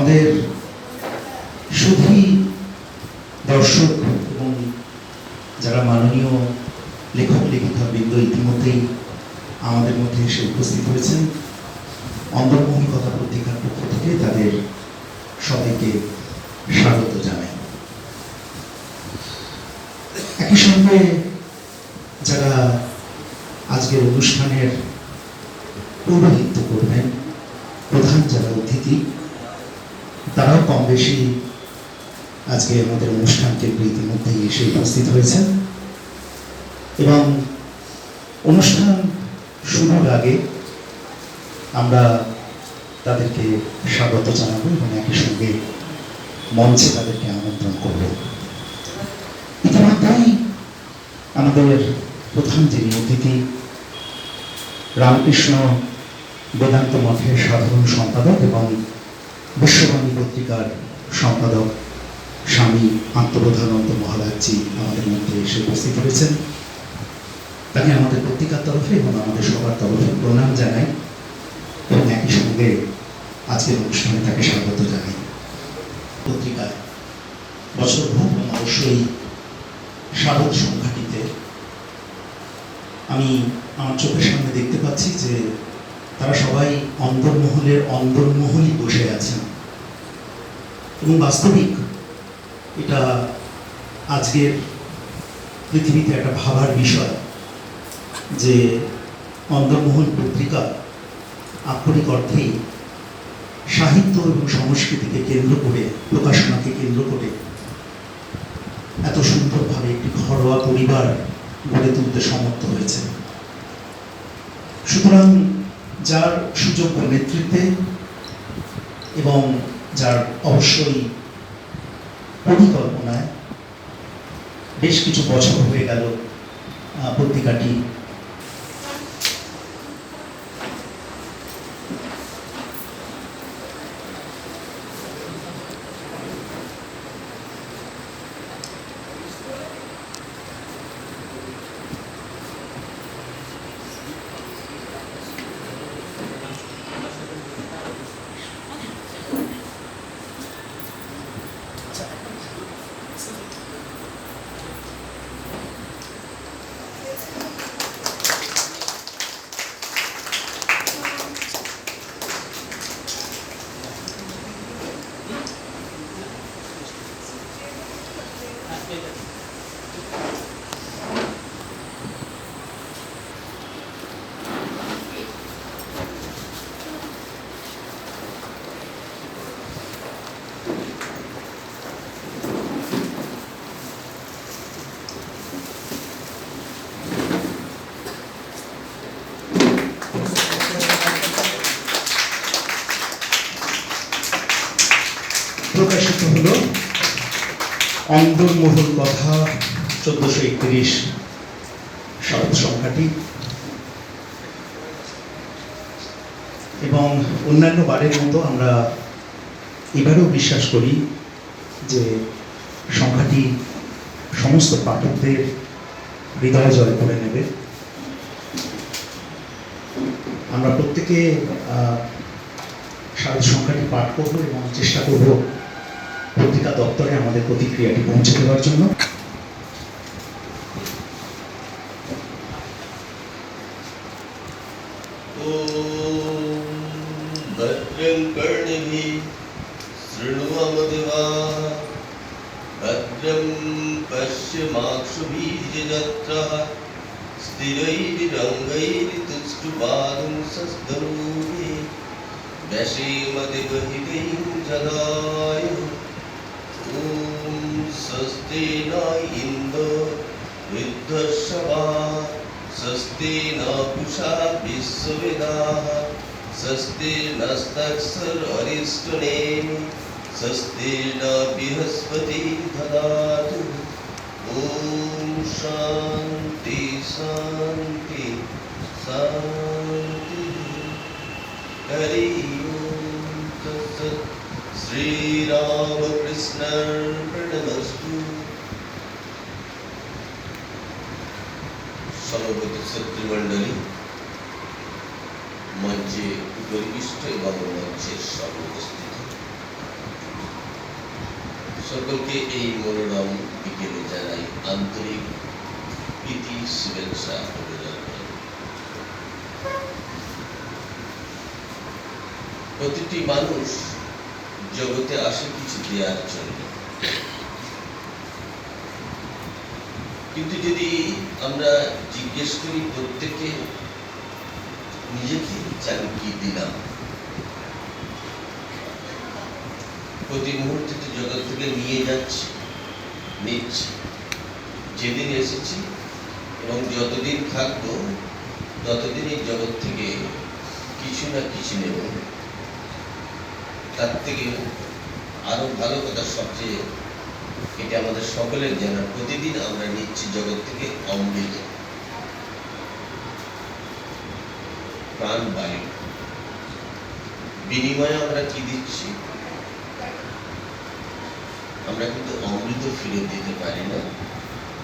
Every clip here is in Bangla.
আমাদের শুধুই দর্শক এবং যারা মাননীয় লেখক লেখিকা বৃন্দ ইতিমধ্যেই আমাদের মধ্যে এসে উপস্থিত হয়েছেন অন্তর্মৌলিকতা পত্রিকার পক্ষ থেকে তাদের সবাইকে স্বাগত জানাই একই সঙ্গে যারা আজকের অনুষ্ঠানের পৌরোহিত্য করবেন প্রধান যারা অতিথি তারাও কম বেশি আজকে আমাদের অনুষ্ঠান কেন্দ্রে ইতিমধ্যেই এসে উপস্থিত হয়েছেন এবং অনুষ্ঠান শুরুর আগে আমরা তাদেরকে স্বাগত জানাব এবং একই সঙ্গে মঞ্চে তাদেরকে আমন্ত্রণ করব। ইতিমধ্যেই আমাদের প্রধান যিনি অতিথি, রামকৃষ্ণ বেদান্ত মঠের সাধারণ সম্পাদক এবং বিশ্ববাণী পত্রিকার সম্পাদক স্বামী আত্মবোধানন্দ মহারাজজি আমাদের মধ্যে এসে উপস্থিত হয়েছেন। তাকে আমাদের পত্রিকার তরফে এবং আমাদের সবার তরফে প্রণাম জানাই এবং একই সঙ্গে আজকের অনুষ্ঠানে তাকে স্বাগত জানাই। পত্রিকায় বছর ভোগ অবশ্যই শারদ সংখ্যাটিতে আমি আমার চোখের সামনে দেখতে পাচ্ছি যে তারা সবাই অন্দরমহলের অন্দরমহলই বসে আছেন। এবং বাস্তবিক এটা আজকের পৃথিবীতে একটা ভাবার বিষয়। যে অন্দরমহল পত্রিকা আক্ষরিক অর্থেই সাহিত্য এবং সংস্কৃতিকে কেন্দ্র করে, প্রকাশনাকে কেন্দ্র করে এত সুন্দরভাবে একটি ঘরোয়া পরিবার গড়ে তুলতে সমর্থ হয়েছে। সুতরাং যার সুযোগ্য নেতৃত্বে এবং যার অবশ্যই পরিকল্পনায় বেশ কিছু বছর হয়ে গেল পত্রিকাটি প্রকাশিত হলো অন্দরমহল কথা চোদ্দশো একত্রিশ শরৎ সংখ্যাটি। এবং অন্যান্য বারের মতো আমরা এবারেও বিশ্বাস করি যে সংখ্যাটি সমস্ত পাঠকদের হৃদয় জয় করে নেবে। আমরা প্রত্যেকে সারদ সংখ্যাটি পাঠ করব এবং চেষ্টা করব পত্রিকা দপ্তরে আমাদের প্রতিক্রিয়াটি পৌঁছে দেওয়ার জন্য ॐ भद्रं कर्णिभिः शृण्वमदिवाः भद्रं पश्यमाक्षुबीजजत्रः स्थिरैरङ्गैर्तुष्टुपादं सस्तनूभिः व्यशेमदिवहितैं जगाय न इन्दो वृद्धश्रवा स्वस्ति न पुषा विश्ववेदाः स्वस्ति नस्तक्षररिष्टनेमि स्वस्ति न बृहस्पति ददातु ॐ शान्ति शान्ति, शान्तिः, हरि ओं तत्सत्। Sri Ramakrishna Pranamastu সমবেত শক্তিমণ্ডলী মঞ্চে গরিষ্ঠ এবং মঞ্চের সর্বস্থিত সকলকে এই মনোরম বিকেলে জানাই আন্তরিক প্রীতি শুভেচ্ছা প্রতিটি মানুষ জগতে আসে কিছু দেওয়ার জন্য। কিন্তু যদি আমরা জিজ্ঞেস করি প্রত্যেকে নিজেকে জানি কি দিলাম। প্রতি মুহূর্তে তো জগৎ থেকে নিয়ে যাচ্ছি, নিচ্ছি। যেদিন এসেছি এবং যতদিন থাকব ততদিন এই জগৎ থেকে কিছু না কিছু নেব। তার থেকে আরও ভালো কথা সবচেয়ে এটা আমাদের সকলের জানা। প্রতিদিন আমরা নিচ্ছি জগৎ থেকে অমৃত। প্রাণ বায়ু। বিনিময়ে আমরা কি দিচ্ছি? আমরা কিন্তু অমৃত ফেরত দিতে পারি না।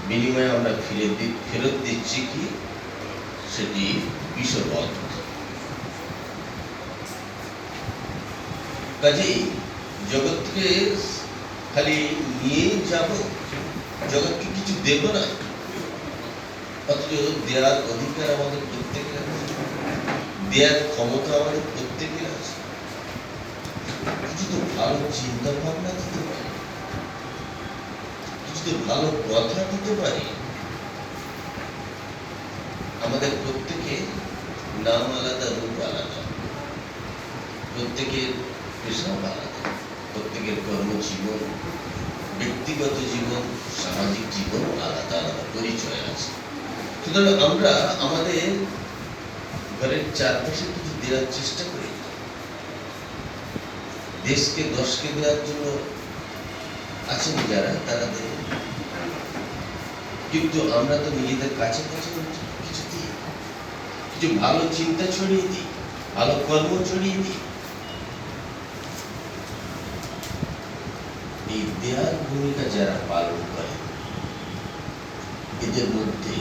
বিনিময়ে আমরা ফিরে ফেরত দিচ্ছি কি? সেটি বিষবধ কাজেই জগৎ থেকে খালি নিয়ে যাব, জগৎকে কিছু দেব না। অথচ দেওয়ার অধিকার আমাদের প্রত্যেকের আছে দেওয়ার ক্ষমতা আমাদের প্রত্যেকের আছে। কিছু তো ভালো চিন্তা ভাবনা দিতে পারি, কিছু তো ভালো কথা দিতে পারি। আমাদের প্রত্যেকে নাম আলাদা, রূপ আলাদা। প্রত্যেকের প্রত্যেকের কর্মজীবন ব্যক্তিগত জীবন, সামাজিক জীবন আলাদা আলাদা পরিচয় আছে। সুতরাং আমরা আমাদের ঘরের চারপাশে কিছু দেওয়ার চেষ্টা করি। দেশকে, দশকে দেওয়ার জন্য আছেন যারা, তারা দেয় কিন্তু আমরা তো নিজেদের কাছে কাছে কিছু দিই। কিছু ভালো চিন্তা ছড়িয়ে দিই, ভালো কর্ম ছড়িয়ে দিই। দেয়ার ভূমিকা যারা পালন করে, এদের মধ্যে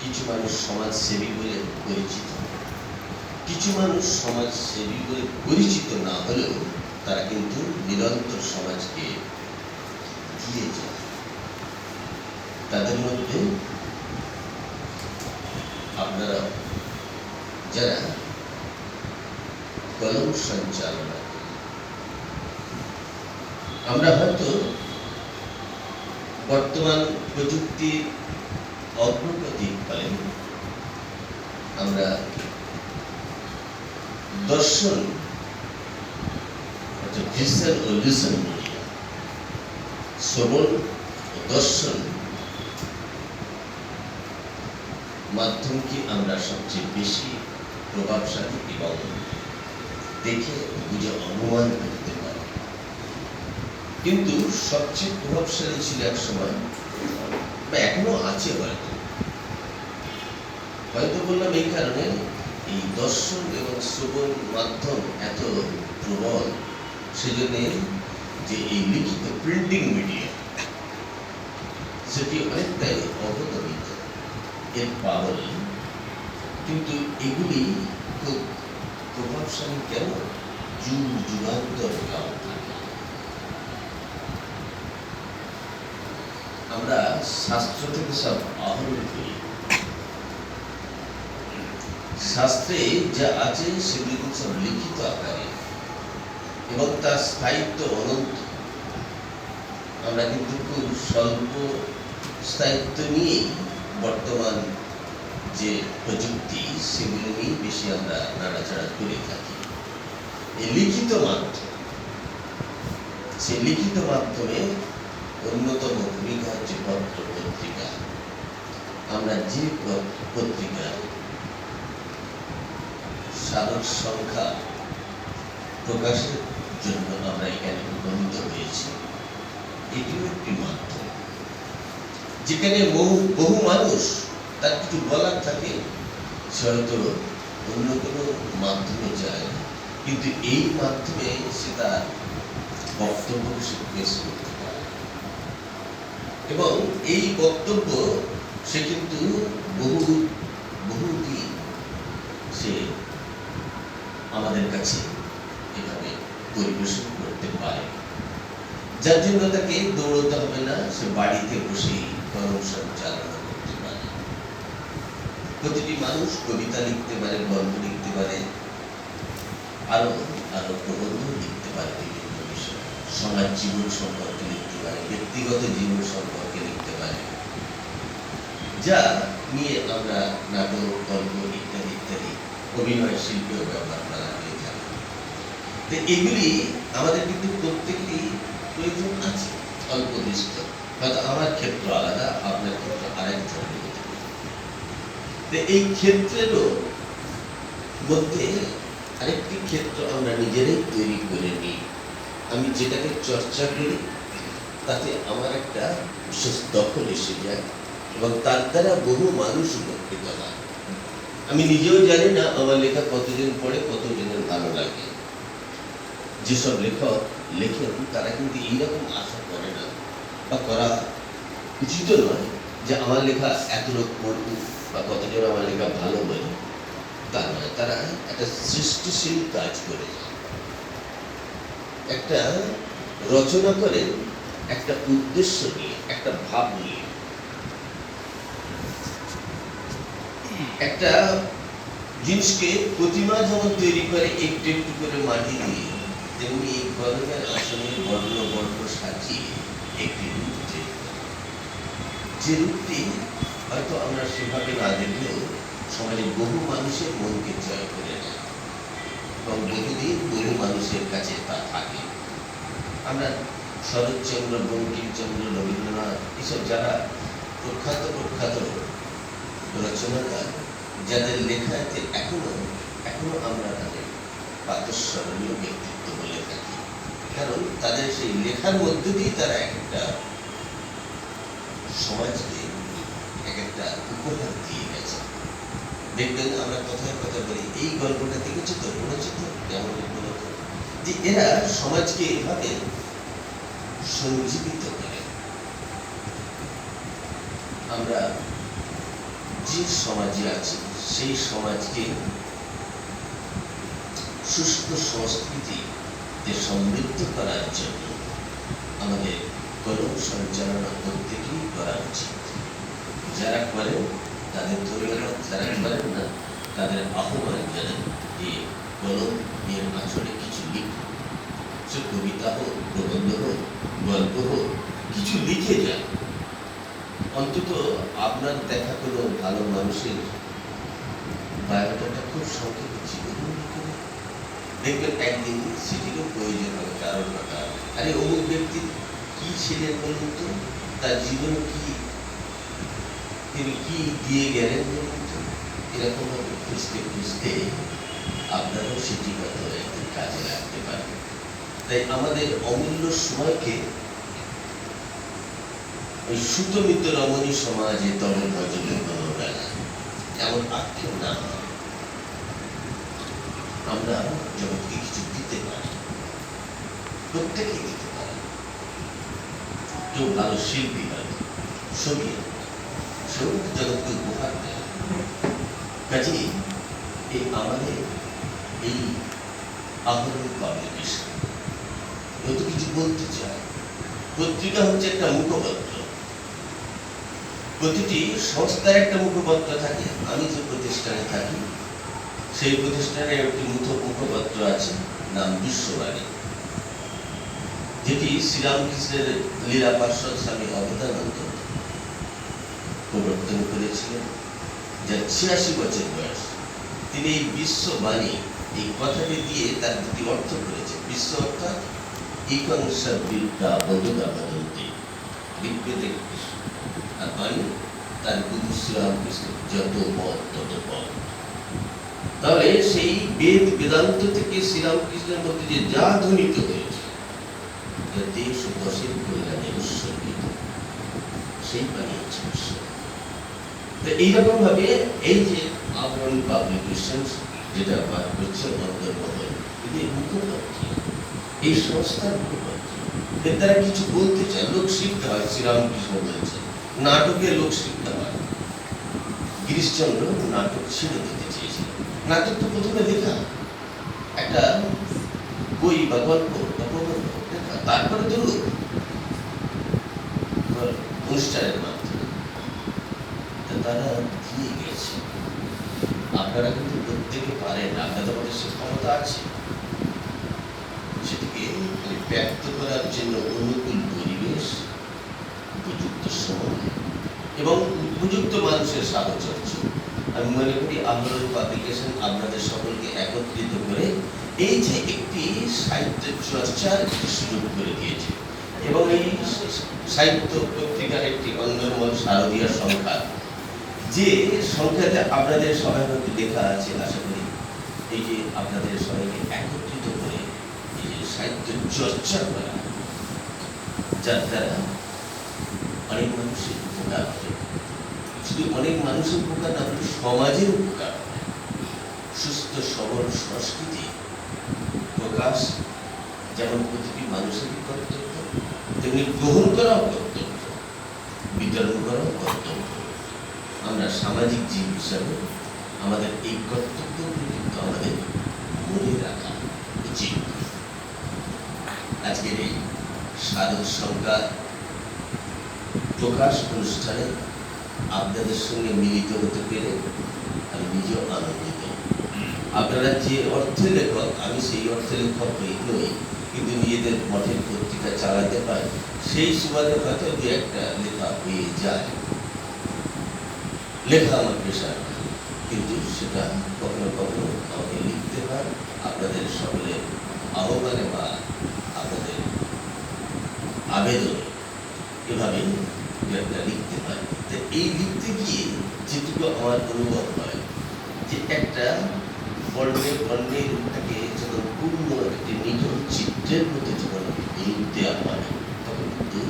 কিছু মানুষ সমাজসেবী বলে পরিচিত। কিছু মানুষ সমাজসেবী বলে পরিচিত না হলেও তারা কিন্তু নিরন্তর সমাজকে দিয়ে যায়। তাদের মধ্যে আপনারা যারা কলম সঞ্চালনা আমরা হয়তো বর্তমান প্রযুক্তির অগ্রগতি ফলে আমরা দর্শন শ্রবণ ও দর্শন মাধ্যমকে আমরা সবচেয়ে বেশি প্রভাবশালী এবং দেখে বুঝে অনুমান করতে পারি কিন্তু সবচেয়ে প্রভাবশালী ছিল এক সময়, বা এখনও আছে হয়তো। হয়তো বললাম এই কারণে, এই দর্শন এবং শ্রবণ মাধ্যম এত প্রবল, সেজন্য যে এই লিখিত প্রিন্টিং মিডিয়া সেটি অনেকটাই অবদমিত এর পাওয়ার কিন্তু এগুলি খুব প্রভাবশালী কেন? যুগ যুগান্তর কাল থাকে আমরা শাস্ত্র থেকে সব আহরণ করি। শাস্ত্রে যা আছে সেগুলি সব লিখিত আকারে এবং তার স্থায়িত্ব অনন্ত। আমরা কিন্তু খুব স্বল্প স্থায়িত্ব নিয়েই বর্তমান যে প্রযুক্তি, সেগুলো নিয়ে বেশি আমরা নাড়াচাড়া করে থাকি। এই লিখিত মাধ্যম, সেই লিখিত মাধ্যমে অন্যতম ভূমিকা হচ্ছে পত্র পত্রিকা আমরা যে পত্রিকা সারক সংখ্যা প্রকাশের জন্য আমরা এখানে উপনীত হয়েছি, এটিও একটি মাধ্যম। যেখানে বহু বহু মানুষ, তার কিছু বলার থাকে সে হয়তো অন্য কোনো মাধ্যমে যায়। কিন্তু এই মাধ্যমে সে তার বক্তব্য সে পেশ করতে এবং এই বক্তব্য সে কিন্তু বহু বহুদিন সে আমাদের কাছে এভাবে পরিবেশন করতে পারে। যার জন্য তাকে দৌড়তে হবে না, সে বাড়িতে বসেই কর্ম সঞ্চালনা করতে পারে। প্রতিটি মানুষ কবিতা লিখতে পারে, গল্প লিখতে পারে, আরও আরও প্রবন্ধ লিখতে পারে বিভিন্ন বিষয়ে। সমাজ জীবন সম্পর্কে লিখতে পারে ব্যক্তিগত জীবন সম্পর্কে লিখতে পারে। যা নিয়ে আমরা নাটক, গল্প ইত্যাদি ইত্যাদি অভিনয় শিল্পেও ব্যবহার করা হয়ে থাকে। তো এগুলি আমাদের কিন্তু প্রত্যেকেরই প্রয়োজন আছে অল্প বিস্তর হয়তো আমার ক্ষেত্র আলাদা, আপনার ক্ষেত্র আরেক ধরনের হতে। তো এই ক্ষেত্রেরও মধ্যে আরেকটি ক্ষেত্র আমরা নিজেরাই তৈরি করে নিই। আমি যেটাকে চর্চা করি তাতে আমার একটা বিশেষ দখল এসে যায় এবং তার দ্বারা বহু মানুষ উপকৃত হয়। আমি নিজেও জানি না আমার লেখা কতদিন পরে কতজনের ভালো লাগে। যেসব লেখক লেখেন, তারা কিন্তু এইরকম আশা করে না বা করা উচিত নয় যে আমার লেখা এত লোক পড়বে বা কতজন আমার লেখা ভালো বলে। তা নয়, তারা একটা সৃষ্টিশীল কাজ করে যায়। একটা রচনা করেন একটা উদ্দেশ্য নিয়ে, একটা ভাব নিয়ে। একটা জিনিসকে প্রতিমা যেমন তৈরি করে একটু একটু করে মাটি দিয়ে তেমনি এই গরমের আসনে বর্ণ বর্ণ সাজিয়ে একটি রূপ যে রূপটি হয়তো আমরা সেভাবে না দেখলেও সমাজে বহু মানুষের মনকে জয় করে নেয় এবং বহুদিন বহু মানুষের কাছে তা থাকে। আমরা শরৎচন্দ্র, বঙ্কিমচন্দ্র, রবীন্দ্রনাথ, এসব যারা প্রখ্যাত প্রখ্যাত রচনাকার, যাদের লেখাতে এখনও এখনও আমরা তাদের প্রাতঃস্মরণীয় ব্যক্তিত্ব বলে থাকি। কারণ তাদের সেই লেখার মধ্য দিয়ে তারা এক একটা সমাজকে এক একটা উপহার দিয়ে গেছে। দেখবেন আমরা কথায় কথা বলি, এই গল্পটা দেখেছ তো? পড়েছো তো? কেমন যে এরা সমাজকে এভাবে সঞ্জীবিত করে। আমরা যে সমাজে আছি, সেই সমাজকে সুস্থ সংস্কৃতিকে সমৃদ্ধ করার জন্য আমাদের কলম সঞ্চালনা প্রত্যেকেই করা উচিত। যারা করেন, তাদের ধন্যবাদ যারা করেন না, তাদের আহ্বান জানান যে কলম আসলে কিছু লিখুন। সে কবিতা হোক, প্রবন্ধ হোক, গল্প হোক, কিছু লিখে যান। অন্তত আপনার দেখা কোনো ভালো মানুষের বায়োডাটা খুব সংক্ষেপে জীবন দেখবেন একদিন সেটিরও প্রয়োজন হবে কারণ আরে, অমুক ব্যক্তি কি ছিলেন বলুন তো? তার জীবনে কি তিনি কি দিয়ে গেলেন বলুন তো? এরকম ভাবে খুঁজতে খুঁজতে আপনারাও সেটি হয়তো একদিন কাজে লাগতে পারে। তাই আমাদের অমূল্য সময়কে ওই সুতমিত রমণী সমাজে তবে কোনো বেলা এমন আক্ষেপ না হয়। আমরা জগৎকে কিছু দিতে পারি প্রত্যেকেই দিতে পারি কেউ ভালো শিল্পী হয় ছবি। সংগীত জগৎকে উপহার দেয় কাজে এই আমাদের এই আহরণ পাবলিকেশন যত কিছু বলতে চায়। পত্রিকা হচ্ছে একটা মুখপত্র। প্রতিটি সংস্থার একটা মুখপত্র থাকে। আমি যে প্রতিষ্ঠানে থাকি, সেই প্রতিষ্ঠানের একটি মুখপত্র আছে, নাম বিশ্ববাণী। যেটি শ্রীরামকৃষ্ণের লীলা পার্শ্বদ স্বামী অবদানন্দ প্রবর্তন করেছিলেন যার ছিয়াশি বছর বয়স। তিনি এই বিশ্ববাণী, এই কথাটি দিয়ে তার দুটি অর্থ করেছে বিশ্ব অর্থাৎ ইকংসা বিদ্যা বদুদা বদন্তি ঋগ্বেদে আর বাণী তার গুরু শ্রীরামকৃষ্ণ যত পথ তত পথ তাহলে সেই বেদ বেদান্ত থেকে শ্রীরামকৃষ্ণের মধ্যে যে যা ধ্বনিত হয়েছে যা দেশ দশের কল্যাণে উৎসর্গিত সেই বিশ্ব তো এইরকম ভাবে এই যে আবরণ পাবলিকেশনস যেটা বার করছে অন্তর্মহল এটি মুখপত্র এই সংস্থার এর দ্বারা কিছু বলতে চায়, লোক শিখতে হয়, শ্রীরামকৃষ্ণ বলছেন, নাটকে লোক শিখতে হয়। গিরিশচন্দ্র নাটক ছেড়ে দিতে চেয়েছিলেন। নাটক তো প্রথমে লেখা একটা বই বা গল্প বা প্রবন্ধ। তারপরে তো অনুষ্ঠানের মাধ্যমে তারা দিয়ে গেছে। আপনারা কিন্তু প্রত্যেকে পারেন, আপনাদের মধ্যে সে ক্ষমতা আছে। সেটিকে মানে ব্যক্ত করার জন্য অনুকূল পরিবেশ, উপযুক্ত সময় এবং উপযুক্ত মানুষের সাহচর্য। আমি মনে করি আন্দোলন পাবলিকেশন আপনাদের সকলকে একত্রিত করে এই যে একটি সাহিত্য চর্চার সুযোগ করে দিয়েছে। এবং এই সাহিত্য পত্রিকার একটি অন্যতম শারদীয় সংখ্যা। যে সংখ্যাতে আপনাদের সবার মধ্যে লেখা আছে, আশা করি এই যে আপনাদের সবাইকে একত্রিত করে এই যে সাহিত্য চর্চা করা যার দ্বারা অনেক মানুষের উপকার হবে শুধু অনেক মানুষের উপকার না হলে সমাজের উপকার হবে সুস্থ সবল সংস্কৃতি প্রকাশ যেমন প্রতিটি মানুষেরই কর্তব্য তেমনি গ্রহণ করাও কর্তব্য বিতরণ করাও কর্তব্য আমরা সামাজিক জীব হিসাবে আমাদের এই কর্তব্য কিন্তু আমাদের মনে রাখা উচিত আজকের এই সাধক সংখ্যা প্রকাশ অনুষ্ঠানে আপনাদের সঙ্গে মিলিত হতে পেরে আমি নিজেও আনন্দিত। আপনারা যে অর্থে লেখক, আমি সেই অর্থে লেখক নই কিন্তু নিজেদের মঠের পত্রিকা চালাতে পারি, সেই সুবাদে হয়তো দু একটা লেখা হয়ে যায়। লেখা আমার পেশা কিন্তু সেটা কখনো কখনো আমাকে লিখতে হয়। আপনাদের সকলের আহ্বানে বা আবেদন এভাবে একটা লিখতে হয় তো এই লিখতে গিয়ে যেটুকু আমার অনুভব হয় যে একটা বর্ণের বর্ণের রূপটাকে যখন পূর্ণ একটি নিধন চিত্রের মধ্যে যখন রূপ দেওয়া হয় তখন কিন্তু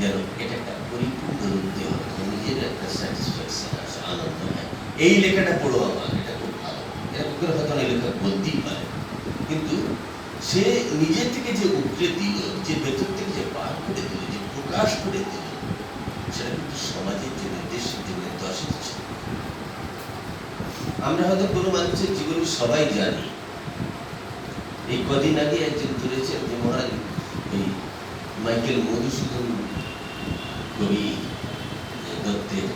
যেন এটা একটা পরিপূর্ণ রূপ দেওয়া হয় নিজের একটা স্যাটিসফ্যাকশন আসে আনন্দ হয়। এই লেখাটা পড়ো আমার এটা খুব ভালো। এরকম করে হয়তো অনেক লেখা বলতেই পারে। কিন্তু সে নিজের থেকে যে উপরে দিল যে ভেতর থেকে যে বার করে দিল, যে প্রকাশ করে দিল, সেটা কিন্তু সমাজের জন্য, দেশের জন্য দশের ছিল। আমরা হয়তো কোনো মানুষের জীবনে সবাই জানি, এই কদিন আগে একজন ধরেছেন যে মহারাজ এই মাইকেল মধুসূদন কবি দত্তের,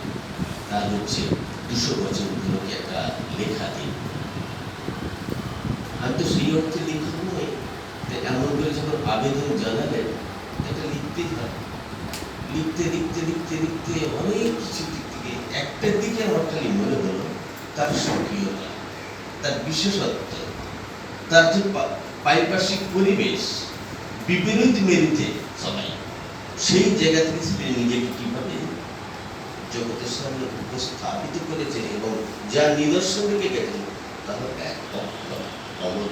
তার হচ্ছে দুশো বছর উপলক্ষে একটা লেখা দিন। আমি তো সেই অর্থে এমন করে যখন আবেদন জানালেন এটা লিখতেই হয় লিখতে লিখতে লিখতে লিখতে অনেক কিছু দিক থেকে একটা দিকে আমার খালি মনে হলো, তার সক্রিয়তা, তার বিশেষত্ব, তার যে পারিপার্শ্বিক পরিবেশ, বিপরীত মেরুতে সবাই, সেই জায়গা থেকে তিনি নিজেকে কীভাবে জগতের সামনে উপস্থাপিত করেছেন এবং যা নিদর্শন রেখে গেছেন তা হলো এক অমর।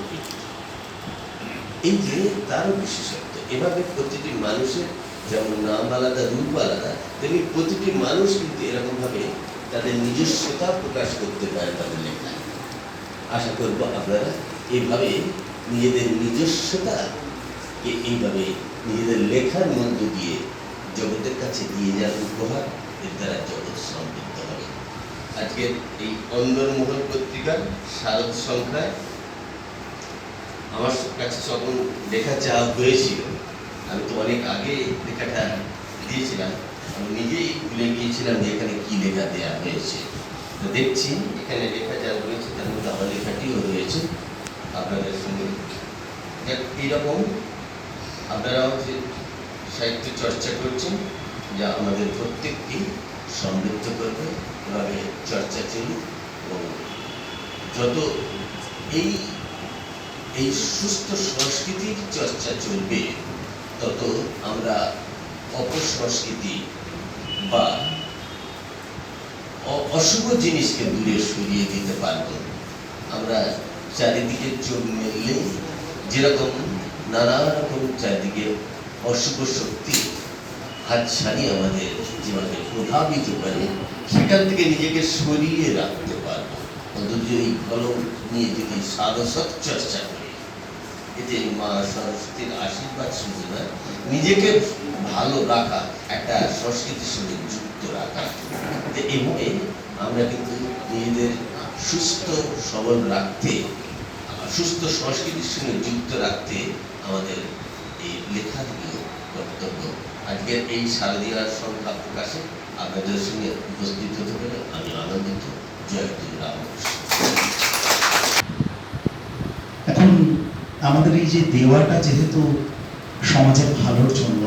এই যে তারও বিশেষত্ব, এভাবে প্রতিটি মানুষের যেমন নাম আলাদা, রূপ আলাদা, তেমনি প্রতিটি মানুষ কিন্তু এরকম ভাবে তাদের নিজস্বতা প্রকাশ করতে পারে তাদের লেখায়। আশা করব আপনারা এইভাবে নিজেদের নিজস্বতা এইভাবে নিজেদের লেখার মধ্য দিয়ে জগতের কাছে দিয়ে যাওয়ার উপহার এর দ্বারা জগৎ সমৃদ্ধ হবে। আজকের এই অন্দরমহল পত্রিকার শারদ সংখ্যায় আমার কাছে যখন লেখা চাওয়া হয়েছিল, আমি তো অনেক আগে লেখাটা দিয়েছিলাম, আমি নিজেই ভুলে গিয়েছিলাম যে এখানে কি লেখা দেওয়া হয়েছে। তো দেখছি এখানে লেখা যা রয়েছে তার মধ্যে আমার লেখাটিও রয়েছে। আপনাদের সঙ্গে এইরকম আপনারাও যে সাহিত্য চর্চা করছেন, যা আমাদের প্রত্যেককে সমৃদ্ধ করবে, এভাবে চর্চা চলুক, এবং যত এই এই সুস্থ সংস্কৃতির চর্চা চলবে, তত আমরা অপসংস্কৃতি বা অশুভ জিনিসকে দূরে সরিয়ে দিতে পারব। আমরা চারিদিকে চোখ মেললে যেরকম নানা রকম চারিদিকে অশুভ শক্তি হাত ছাড়িয়ে আমাদের জীবনে প্রভাবিত করে, সেখান থেকে নিজেকে সরিয়ে রাখতে পারব। অথচ এই কলম নিয়ে যদি সারসৎ চর্চা করি। এতে মা সরস্বতীর আশীর্বাদ শুধু না নিজেকে ভালো রাখা, একটা সংস্কৃতির সঙ্গে যুক্ত রাখা। এভাবে আমরা কিন্তু নিজেদের সুস্থ, সবল রাখতে, সুস্থ সংস্কৃতির সঙ্গে যুক্ত রাখতে আমাদের এই লেখাগুলো কর্তব্য। আজকের এই শারদীয়ার সংখ্যা প্রকাশে আপনাদের সঙ্গে উপস্থিত হতে পেরে আমি আনন্দিত। জয় গুরু রামকৃষ্ণ এখন আমাদের এই যে দেওয়াটা যেহেতু সমাজের ভালোর জন্য,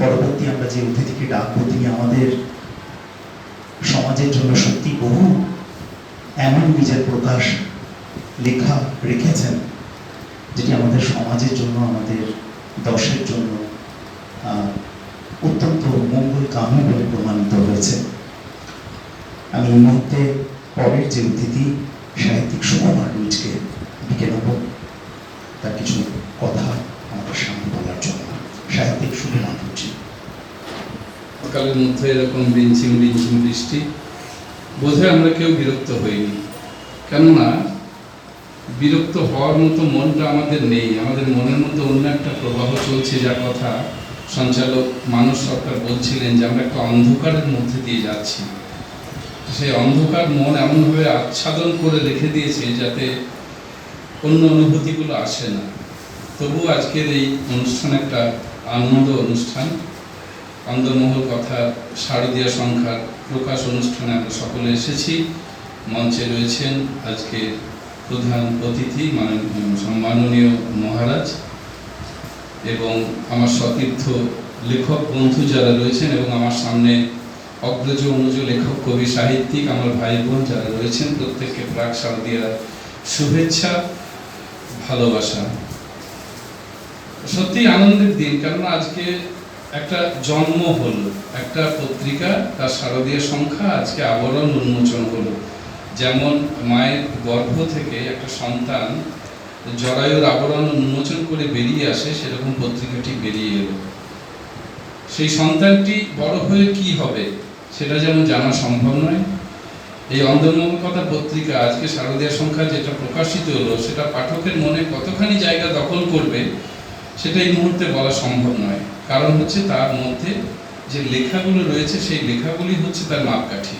পরবর্তী আমরা যে অতিথিকে ডাকবো তিনি আমাদের সমাজের জন্য সত্যি বহু এমন নিজের প্রকাশ লেখা রেখেছেন, যেটি আমাদের সমাজের জন্য, আমাদের দশের জন্য অত্যন্ত মঙ্গল কাম্য বলে প্রমাণিত হয়েছে। আমি এই মুহূর্তে পরের যে অতিথি, সাহিত্যিক সুকুমার রুইজকে ডেকে নেব। তার কিছু কথা আমাদের সামনে বলার জন্য সাহিত্যিক সুকুমার রুচি সকালের মধ্যে এরকম রিঞ্চিম রিঞ্চিম বৃষ্টি, বোধহয় আমরা কেউ বিরক্ত হইনি। কেননা, বিরক্ত হওয়ার মতো মনটা আমাদের নেই। আমাদের মনের মধ্যে অন্য একটা প্রবাহ চলছে যার কথা সঞ্চালক মানুষ সরকার বলছিলেন যে আমরা একটা অন্ধকারের মধ্যে দিয়ে যাচ্ছি। সেই অন্ধকার মন এমনভাবে আচ্ছাদন করে রেখে দিয়েছে যাতে অন্য অনুভূতিগুলো আসে না। তবু আজকের এই অনুষ্ঠান একটা আনন্দ অনুষ্ঠান। অন্দরমহল কথা, শারদীয় সংখ্যার প্রকাশ অনুষ্ঠানে আমরা সকলে এসেছি। মঞ্চে রয়েছেন আজকে প্রধান অতিথি মাননীয় সম্মাননীয় মহারাজ এবং আমার সতীর্থ লেখক বন্ধু যারা রয়েছেন এবং আমার সামনে অগ্রজ অনুজ লেখক, কবি, সাহিত্যিক, আমার ভাই বোন যারা রয়েছেন, প্রত্যেককে প্রাক শারদীয়ার শুভেচ্ছা। ভালোবাসা। সত্যি আনন্দের দিন কারণ আজকে একটা জন্ম হলো, একটা পত্রিকা, তার শারদীয় সংখ্যা আজকে আবরণ উন্মোচন হলো। যেমন মায়ের গর্ভ থেকে একটা সন্তান জরায়ুর আবরণ উন্মোচন করে বেরিয়ে আসে, সেরকম পত্রিকাটি বেরিয়ে এলো। সেই সন্তানটি বড় হয়ে কি হবে, সেটা যেমন জানা সম্ভব নয়। এই কথা পত্রিকা আজকে শারদীয় সংখ্যা যেটা প্রকাশিত হলো, সেটা পাঠকের মনে কতখানি জায়গা দখল করবে, সেটা এই মুহূর্তে বলা সম্ভব নয়। কারণ হচ্ছে তার মধ্যে যে লেখাগুলো রয়েছে, সেই লেখাগুলি হচ্ছে তার মাপকাঠি।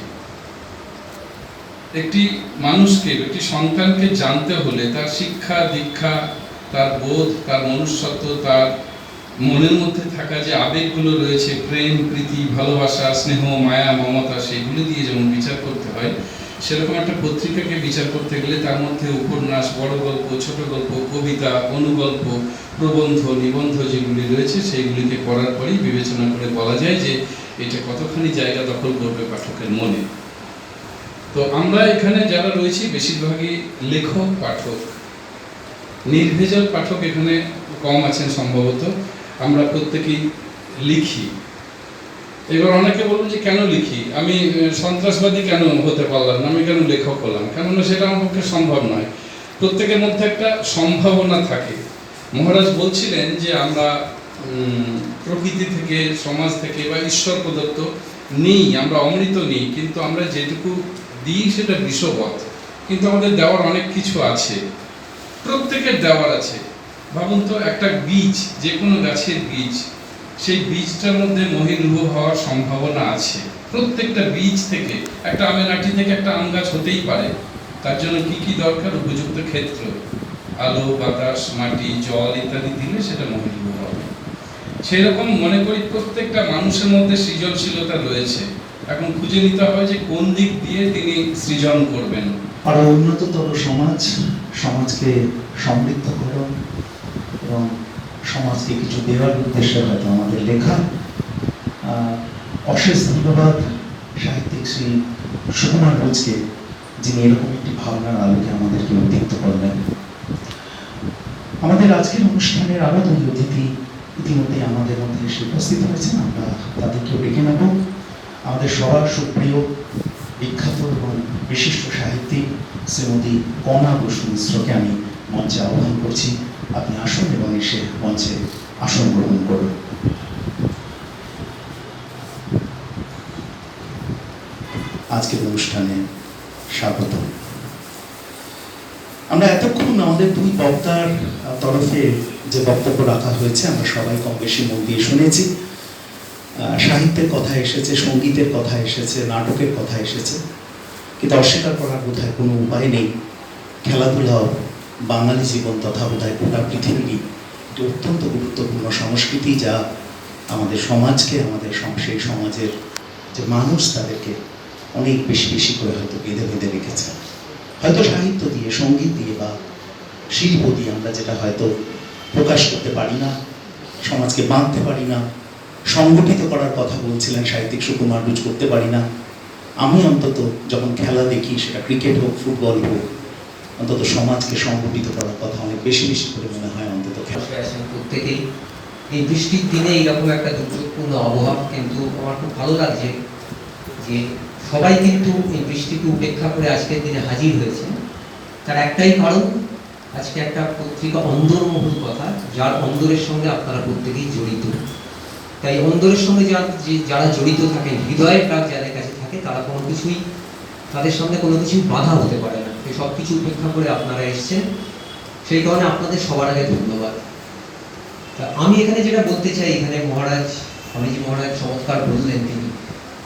একটি মানুষকে, একটি সন্তানকে জানতে হলে তার শিক্ষা, দীক্ষা, তার বোধ, তার মনুষ্যত্ব, তার মনের মধ্যে থাকা যে আবেগগুলো রয়েছে, প্রেম, প্রীতি, ভালোবাসা, স্নেহ, মায়া, মমতা সেগুলো দিয়ে যেমন বিচার করতে হয়, সেরকম একটা পত্রিকাকে বিচার করতে গেলে তার মধ্যে উপন্যাস, বড় গল্প, ছোট গল্প, কবিতা, অনুগল্প, প্রবন্ধ, নিবন্ধ যেগুলি রয়েছে, সেইগুলিকে পড়ার পরেই বিবেচনা করে বলা যায় যে এটা কতখানি জায়গা দখল করবে পাঠকের মনে। তো আমরা এখানে যারা রয়েছি, বেশিরভাগই লেখক, পাঠক। নির্ভেজাল পাঠক এখানে কম আছেন সম্ভবত। আমরা প্রত্যেকেই লিখি। এবার অনেকে বলুন যে কেন লিখি? আমি সন্ত্রাসবাদী কেন হতে পারলাম না? আমি কেন লেখক হলাম? কেননা সেটা আমার পক্ষে সম্ভব নয়। প্রত্যেকের মধ্যে একটা সম্ভাবনা থাকে। মহারাজ বলছিলেন যে আমরা প্রকৃতি থেকে, সমাজ থেকে বা ঈশ্বর প্রদত্ত নেই, আমরা অমৃত নেই, কিন্তু আমরা যেটুকু দিই সেটা বিষবৎ। কিন্তু আমাদের দেওয়ার অনেক কিছু আছে। প্রত্যেকের দেওয়ার আছে। ভাবুন তো, একটা বীজ যে কোনো গাছের বীজ, সেই বীজটার মধ্যে মহিরূহ হওয়ার সম্ভাবনা আছে। প্রত্যেকটা বীজ থেকে, একটা আমের আঁটি থেকে একটা আম গাছ হতেই পারে। তার জন্য কি কি দরকার? উপযুক্ত ক্ষেত্র। আলো, বাতাস, মাটি, জল ইত্যাদি দিলে সেটা মহিরূহ হবে। সেরকম মনে করি প্রত্যেকটা মানুষের মধ্যে সৃজনশীলতা রয়েছে। এখন খুঁজে নিতে হবে যে কোন দিক দিয়ে তিনি সৃজন করবেন। আরও উন্নততর সমাজ, সমাজকে সমৃদ্ধ সমৃদ্ধকরণ এবং সমাজকে কিছু দেওয়ার উদ্দেশ্যে হয়তো আমাদের লেখা অশেষ ধন্যবাদ সাহিত্যিক শ্রী সুকুমার রোজকে যিনি এরকম একটি ভাবনার আলোকে আমাদেরকে উদ্দীপ্ত করলেন। আমাদের আজকের অনুষ্ঠানের আরও দুই অতিথি ইতিমধ্যে আমাদের মধ্যে এসে উপস্থিত হয়েছেন। আমরা তাদেরকেও ডেকে নেব। আমাদের সবার সুপ্রিয়, বিখ্যাত এবং বিশিষ্ট সাহিত্যিক শ্রীমতী কণা বসু মিশ্রকে আমি মঞ্চে আহ্বান করছি। আপনি আসুন এবং এসে মঞ্চে আসন গ্রহণ করুন। আজকের অনুষ্ঠানে স্বাগত আমরা এতক্ষণ আমাদের দুই বক্তার তরফে যে বক্তব্য রাখা হয়েছে, আমরা সবাই কম বেশি মন দিয়ে শুনেছি। সাহিত্যের কথা এসেছে, সঙ্গীতের কথা এসেছে, নাটকের কথা এসেছে। কিন্তু অস্বীকার করার বোধহয় কোনো উপায় নেই। খেলাধুলাও বাঙালি জীবন তথা বোধহয় গোটা পৃথিবীরই একটি অত্যন্ত গুরুত্বপূর্ণ সংস্কৃতি যা আমাদের সমাজকে, আমাদের সেই সমাজের যে মানুষ তাদেরকে অনেক বেশি বেশি করে হয়তো বেঁধে বেঁধে রেখেছে। হয়তো সাহিত্য দিয়ে, সংগীত দিয়ে বা শিল্প দিয়ে আমরা যেটা হয়তো প্রকাশ করতে পারি না, সমাজকে বাঁধতে পারি না, সংগঠিত করার কথা বলছিলেন সাহিত্যিক সুকুমার রুজ করতে পারি না। আমি অন্তত যখন খেলা দেখি, সেটা ক্রিকেট হোক, ফুটবল হোক অন্তত সমাজকে সংগঠিত করার কথা অনেক বেশি বেশি করে মনে হয় অন্তত। প্রত্যেকেই। এই বৃষ্টির দিনে এইরকম একটা দুর্যোগপূর্ণ আবহাওয়া কিন্তু আমার খুব ভালো লাগছে যে সবাই কিন্তু এই বৃষ্টিকে উপেক্ষা করে আজকের দিনে হাজির হয়েছে। তার একটাই কারণ, আজকে একটা পত্রিকা অন্দরমহল কথা, যার অন্দরের সঙ্গে আপনারা প্রত্যেকেই জড়িত। তাই অন্দরের সঙ্গে যারা যে- যারা জড়িত থাকেন, হৃদয়ের ডাক যাদের কাছে থাকে, তারা কোনো কিছুই তাদের সামনে কোনো কিছুই বাধা হতে পারে সব কিছু উপেক্ষা করে আপনারা এসেছেন। সেই কারণে আপনাদের সবার আগে ধন্যবাদ। আমি এখানে যেটা বলতে চাই, এখানে মহারাজ, স্বামীজি মহারাজ চমৎকার বললেন তিনি।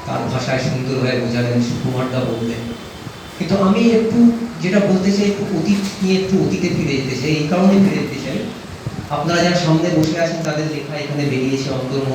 তার ভাষায় সুন্দরভাবে বোঝালেন, সুকুমারদা বললেন। কিন্তু আমি একটু যেটা বলতে চাই, একটু অতীত নিয়ে একটু অতীতে ফিরে যেতে চাই, এই কারণে ফিরে যেতে চাই। আপনারা যারা সামনে বসে আছেন, তাদের লেখা এখানে বেরিয়েছে অন্তর্মহল।